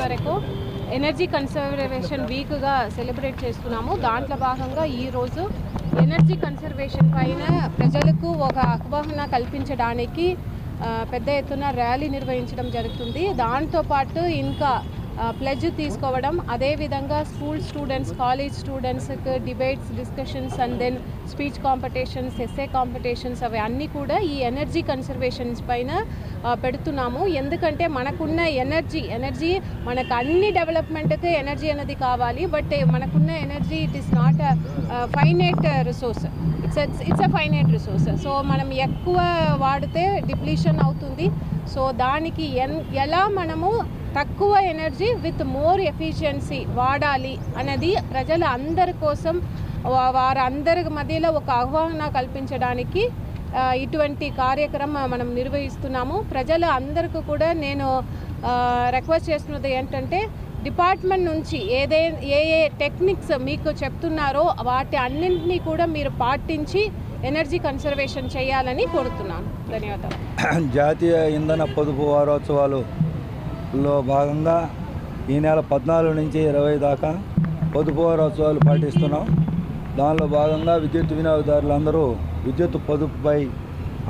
వరకు energy conservation వీక్గా celebrate చేస్తున్నాము. దాంట్లో భాగంగా ఈరోజు ఎనర్జీ కన్సర్వేషన్ పైన ప్రజలకు ఒక అవగాహన కల్పించడానికి పెద్ద ఎత్తున ర్యాలీ నిర్వహించడం జరుగుతుంది. దాంతోపాటు ఇంకా ప్లెజ్ తీసుకోవడం అదేవిధంగా స్కూల్ స్టూడెంట్స్ కాలేజ్ స్టూడెంట్స్కి debates discussions and then speech competitions essay competitions అవి అన్నీ కూడా ఈ ఎనర్జీ కన్సర్వేషన్స్ పైన పెడుతున్నాము. ఎందుకంటే మనకున్న ఎనర్జీ ఎనర్జీ మనకు అన్ని డెవలప్మెంట్కి ఎనర్జీ అనేది కావాలి. బట్ మనకున్న energy it not finite resource it's it's a finite resource so మనం ఎక్కువ వాడితే డిప్లీషన్ అవుతుంది. సో దానికి ఎన్ ఎలా మనము తక్కువ ఎనర్జీ విత్ మోర్ ఎఫిషియన్సీ వాడాలి అనేది ప్రజల అందరి కోసం వారందరి మధ్యలో ఒక అవగాహన కల్పించడానికి ఇటువంటి కార్యక్రమం మనం నిర్వహిస్తున్నాము. ప్రజల అందరికీ కూడా నేను రిక్వెస్ట్ చేస్తున్నది ఏంటంటే డిపార్ట్మెంట్ నుంచి ఏదే ఏ ఏ టెక్నిక్స్ మీకు చెప్తున్నారో వాటి అన్నింటినీ కూడా మీరు పాటించి ఎనర్జీ కన్సర్వేషన్ చేయాలని కోరుతున్నాను. ధన్యవాదాలు. జాతీయ ఇంధన పొదుపు వారోత్సవాలులో భాగంగా ఈ నెల పద్నాలుగు నుంచి ఇరవై దాకా పొదుపు వారోత్సవాలు పాటిస్తున్నాం. దానిలో భాగంగా విద్యుత్ వినియోగదారులందరూ విద్యుత్ పొదుపుపై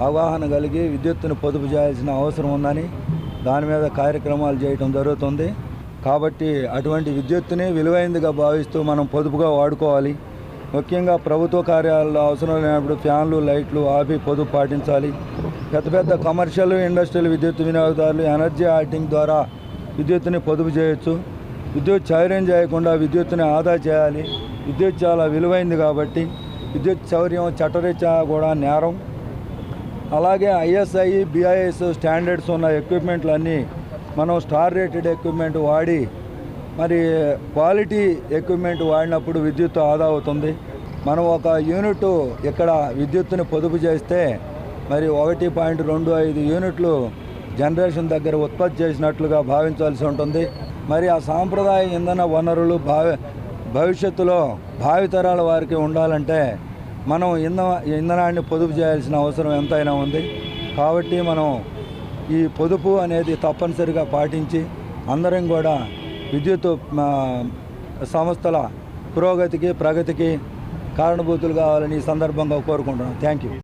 అవగాహన కలిగి విద్యుత్తును పొదుపు చేయాల్సిన అవసరం ఉందని దాని మీద కార్యక్రమాలు చేయటం జరుగుతుంది. కాబట్టి అటువంటి విద్యుత్తుని విలువైనదిగా భావిస్తూ మనం పొదుపుగా వాడుకోవాలి. ముఖ్యంగా ప్రభుత్వ కార్యాలయాల్లో అవసరం లేనప్పుడు ఫ్యాన్లు లైట్లు ఆపి పొదుపు పాటించాలి. పెద్ద పెద్ద కమర్షియల్ ఇండస్ట్రియల్ విద్యుత్ వినియోగదారులు ఎనర్జీ ఆడిటింగ్ ద్వారా విద్యుత్తుని పొదుపు చేయొచ్చు. విద్యుత్ చౌర్యం చేయకుండా విద్యుత్తుని ఆదా చేయాలి. విద్యుత్ చాలా విలువైంది కాబట్టి విద్యుత్ చౌర్యం చట్టరీత్యా కూడా నేరం. అలాగే ఐఎస్ఐ బిఐఎస్ స్టాండర్డ్స్ ఉన్న ఎక్విప్మెంట్లు అన్నీ మనం స్టార్ రేటెడ్ ఎక్విప్మెంట్ వాడి మరి క్వాలిటీ ఎక్విప్మెంట్ వాడినప్పుడు విద్యుత్ ఆదా అవుతుంది. మనం ఒక యూనిట్ ఇక్కడ విద్యుత్తుని పొదుపు చేస్తే మరి ఒకటి పాయింట్ రెండు ఐదు యూనిట్లు జనరేషన్ దగ్గర ఉత్పత్తి చేసినట్లుగా భావించాల్సి ఉంటుంది. మరి ఆ సాంప్రదాయ ఇంధన వనరులు భావి భవిష్యత్తులో భావితరాల వారికి ఉండాలంటే మనం ఇంధన ఇంధనాన్ని పొదుపు చేయాల్సిన అవసరం ఎంతైనా ఉంది. కాబట్టి మనం ఈ పొదుపు అనేది తప్పనిసరిగా పాటించి అందరం కూడా విద్యుత్ సంస్థల పురోగతికి ప్రగతికి కారణభూతులు కావాలని ఈ సందర్భంగా కోరుకుంటున్నాను. Thank you